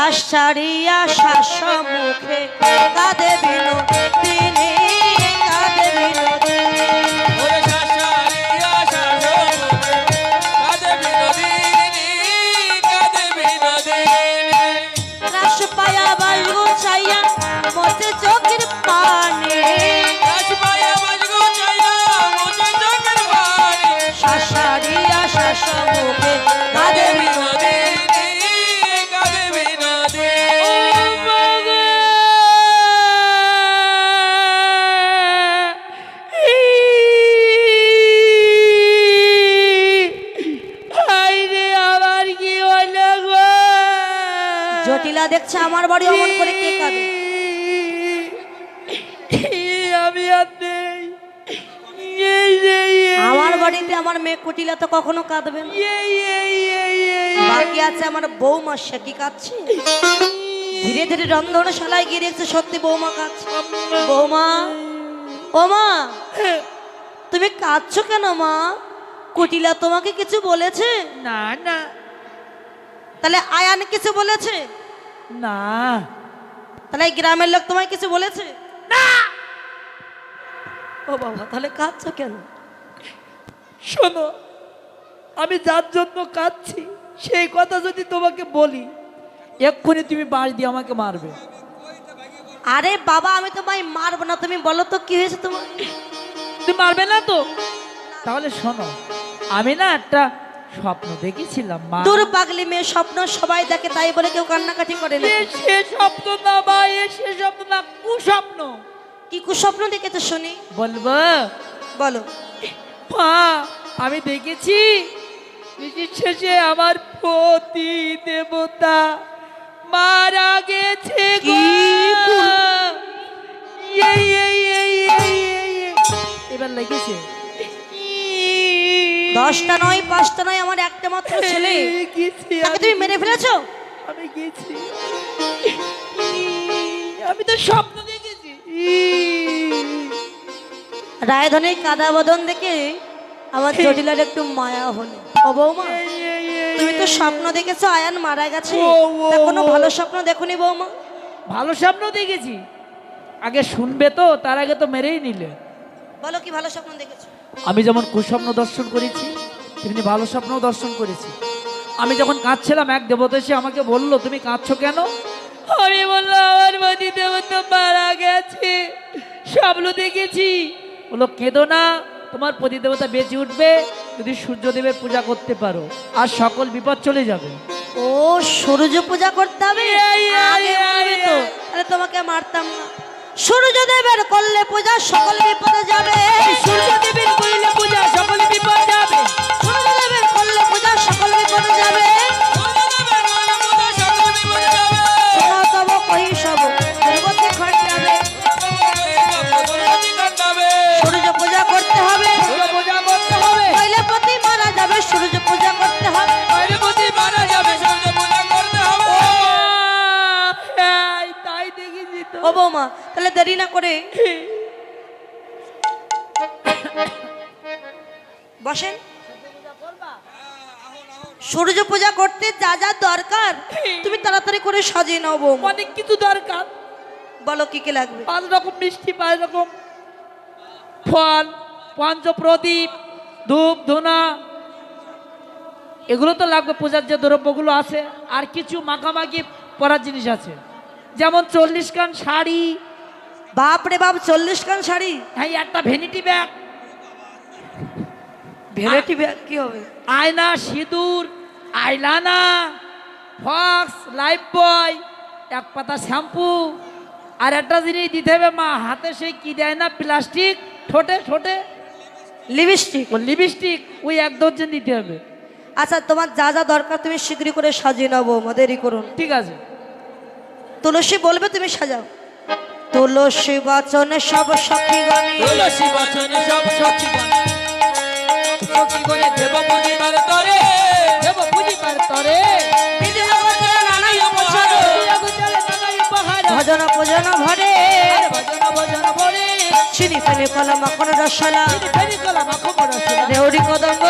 শ্বাস ছাড়িয়া শ্বাস মুখে কাঁদে বিনোদিনী। জটিলা দেখছে আমার বাড়ি অমন করে কে কাঁদে আমি আর নেই। আমার বাড়িতে আমার মেয়ে কুটিলা তো কখনো কাঁদবে না। বাকি আছে আমার বৌমা সে কি কাঁদছে? ধীরে ধীরে রন্ধনে শালায় গিয়ে দেখছে সত্যি বৌমা কাঁদছে। বৌমা ও মা তুমি কাঁদছো কেন মা? কুটিলা তোমাকে কিছু বলেছে? না না। তাহলে আয়ান কিছু বলেছে? না। তাহলে এই গ্রামের লোক তোমায় কিছু বলেছে? না। ও বাবা তাহলে কাঁদছো কেন? শোনো আমি যার জন্য কাঁদছি সেই কথা যদি তোমাকে বলি এক্ষুনি তুমি বাঁশ দিয়ে আমাকে মারবে। আরে বাবা আমি তোমায় মারবো না তুমি বলো তো কি হয়েছে তোমার? তুমি মারবে না তো? তাহলে শোনো আমি না একটা স্বপ্ন দেখেছিলাম মা। দূর পাগলি মেয়ে স্বপ্ন সবাই দেখে তাই বলে কেউ কান্নাকাটি করে না সে স্বপ্ন না বা এ সে স্বপ্ন না কুস্বপ্ন। কি কুস্বপ্ন দেখেছ শুনি? বলব? বলো। মা আমি দেখেছি নিজের শেষে আমার পতি দেবতা মারা গেছে কি। এবার লেগেছে। দশটা পাঁচটা নয় আমার একটা মাত্র ছেলে। তাকে তুমি মেরে ফেলেছো? আমি গেছি। আমি তো স্বপ্ন দেখেছি রায়ধনের কাদা বদন দেখে আমার জটিলার একটু মায়া হলো। ও বৌমা তুমি তো স্বপ্ন দেখেছ আয়ান মারা গেছে। কোনো ভালো স্বপ্ন দেখোনি বৌমা? ভালো স্বপ্ন দেখেছি। আগে শুনবে তো তার আগে তো মেরেই নিলে। বলো কি ভালো স্বপ্ন দেখেছ? আমি যেমন কুস্বপ্ন দর্শন করেছি তেমনি ভালো স্বপ্ন দর্শন করেছি। আমি যখন কাঁদছিলাম এক দেবতা এসে আমাকে বলল তুমি কাঁদছো কেন? আমি বললাম আমার মতি দেবতা মারা গেছে। স্বপ্ন দেখেছি। বলল কেঁদো না তোমার পতি দেবতা বেঁচে উঠবে। যদি সূর্যদেবের পূজা করতে পারো আর সকল বিপদ চলে যাবে। ও সূর্য পূজা করতে হবে? তাহলে তোমাকে মারতাম না। সূর্যদেবের করলে পূজা সকল বিপদে যাবে। সূর্যদেবের ও বৌমা তাহলে দেরি না করে। বসেন। সূর্য পূজা করতে যা যা দরকার তুমি তাড়াতাড়ি করে সাজিয়ে নাও বৌমা। অনেক কিছু দরকার। বলো কি কি লাগবে? পাঁচ রকম মিষ্টি পাঁচ রকম ফল পঞ্চপ্রদীপ ধূপ ধুনা। এগুলো তো লাগবে পূজার যে দ্রব্যগুলো আছে আর কিছু মাখামাখি পরার জিনিস আছে। যেমন চল্লিশ খান শাড়ি। বাপ রে বাপ চল্লিশ খান শাড়ি? হ্যাঁ একটা ভেনিটি ব্যাগ ভেনিটি ব্যাগ কি হবে? আয়না সিঁদুর আইলানা ফক্স লাইফ বয় এক পাতা শ্যাম্পু। আর একটা জিনিস দিতে হবে মা হাতে সেই কি দেয় না প্লাস্টিক? ঠোঁটে ঠোঁটে। লিপস্টিক? ও লিপস্টিক ওই এক দর্জন দিতে হবে। আচ্ছা তোমার যা যা দরকার তুমি শীঘ্রই করে সাজিয়ে নাও বৌমা দেরি করুন ঠিক আছে। তুলসী বলবে তুমি সাজাও। তুলসী বাচনে সব সখী সখীগণে তুলসী বচনে সব সখীগণে দেব পূজিবার তরে, দেব পুজিবার তরে। বিধি জগতের নানাই উপচার, ভজন পূজন ভরে। ভজন ভজন বলে চিনি ফেলে কলা মাখন রসলা। ফেরি কলা মাখো পড়াশোনা দেউরি কদম্ব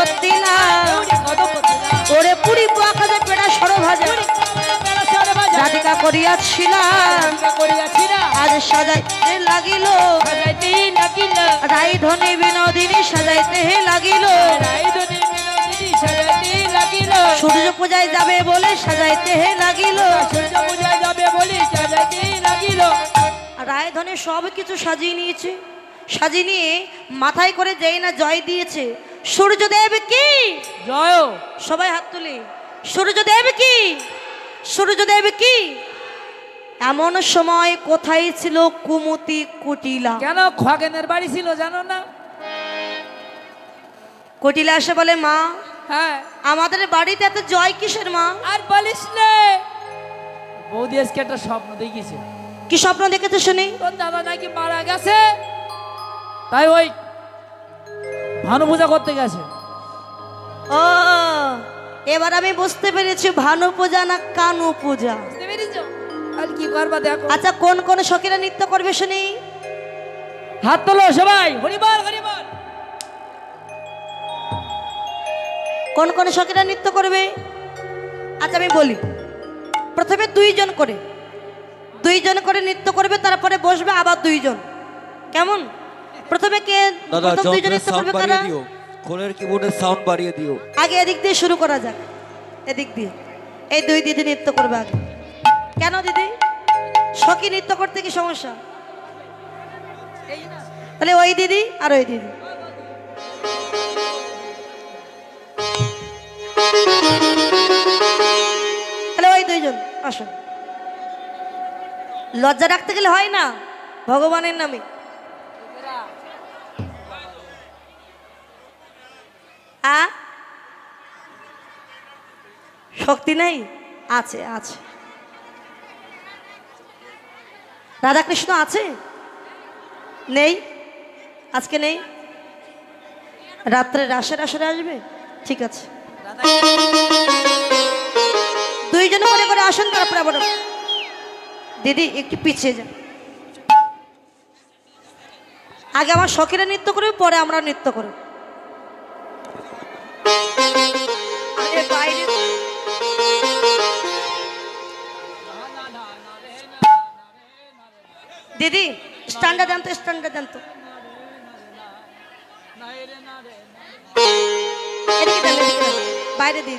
আমরা আজ সাজাইতে লাগিল। সাজাইতে লাগিল বিনোদিনী সাজাইতে সাজাইতে লাগিল। সূর্য পূজায় যাবে বলে সাজাইতে হে লাগিল। সূর্য পূজায় যাবে বলে সাজাইতে লাগিল। রায়ধনে সব কিছু সাজিয়ে নিয়েছে। সাজিয়ে নিয়ে মাথায় করে যেই না জয় দিয়েছে। সূর্যদেব কি? জয়। সবাই হাত তুলি। সূর্যদেব কি? সূর্যদেব কি? এমন সময় কোথায় ছিল কুমতি কুটিলা? কেন খগেনের বাড়ি ছিল জানো না? কুটিলা এসে বলে মা হ্যাঁ। আমাদের বাড়িতে এত জয় কিসের মা? আর বলিস নে। বৌদি আজকে একটা স্বপ্ন দেখিছে কি স্বপ্ন দেখেছে শুনি? তোর দাদা নাকি মারা গেছে? তাই ওই ভানু পূজা করতে গেছে। ও এবার আমি বুঝতে পেরেছি ভানু পূজা না কানু পূজা কি করবা দেখো? আচ্ছা কোন কোন শখেরা নৃত্য করবে শুনি? হাত তোলো সবাই হরিবল হরিবল। কোন কোন শখেরা নৃত্য করবে? আচ্ছা আমি বলি। প্রথমে দুইজন করে। দুইজন করে নৃত্য করবে তারপরে বসবে আবার দুইজন। কেমন? প্রথমে কে দাদা প্রথম দুইজন নৃত্য করবে কারা? দিও। ফোনের কিবোর্ডের সাউন্ড বাড়িয়ে দিও। আগে এদিক দিয়ে শুরু করা যাক। এদিক দিয়ে। এই দুই দিদি নৃত্য করবে আগে। কেন দিদি? শখী নৃত্য করতে কি সমস্যা? তাহলে ওই দিদি আর ওই দিদি। তাহলে ওই দুইজন আসুন লজ্জা রাখতে গেলে হয় না? ভগবানের নামে। শক্তি নাই? আছে আছে। রাধাকৃষ্ণ আছে? নেই? আজকে নেই? রাত্রে রাসের আসরে আসবে? ঠিক আছে। দুইজন করে করে আসুন তারপরে আবার দিদি, একটু পিছিয়ে যান। আগে আমার শখেরা নৃত্য করবে, পরে আমরা নৃত্য করব। দিদি স্ট্যান্ডার্ড দেন তো স্ট্যান্ডার্ড দেন তো। বাইরে দিয়ে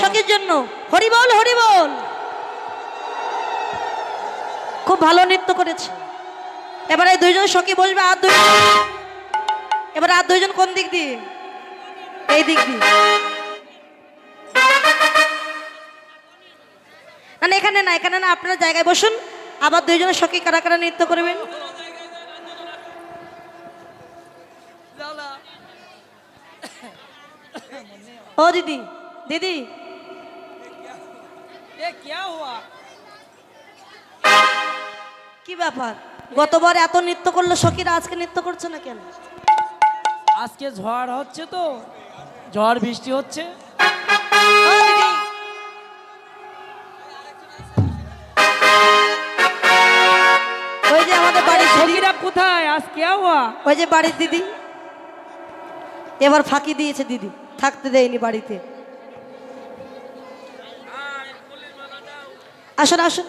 সখীর জন্য। হরি বল হরি বল। খুব ভালো নৃত্য করেছে। এবারে দুইজন সখী বসবে আর দুই এবার আর দুইজন কোন দিক দিয়ে? এই দিক দিয়ে। না না এখানে না এখানে না আপনারা জায়গায় বসুন। আবার দুইজনের সখী কারা কারা নৃত্য করবেন? ও দিদি। দিদি কি ব্যাপার? গতবার এত নৃত্য করল সখীরা আজকে নৃত্য করছে না কেন? আজকে ঝড় হচ্ছে তো। ঝড় বৃষ্টি হচ্ছে। হ্যাঁ, ওই যে আমাদের বাড়ির কোথায়? আজ কে হওয়া ওই যে বাড়ির দিদি। এবার ফাঁকি দিয়েছে দিদি। থাকতে দেয়নি বাড়িতে। আসুন আসুন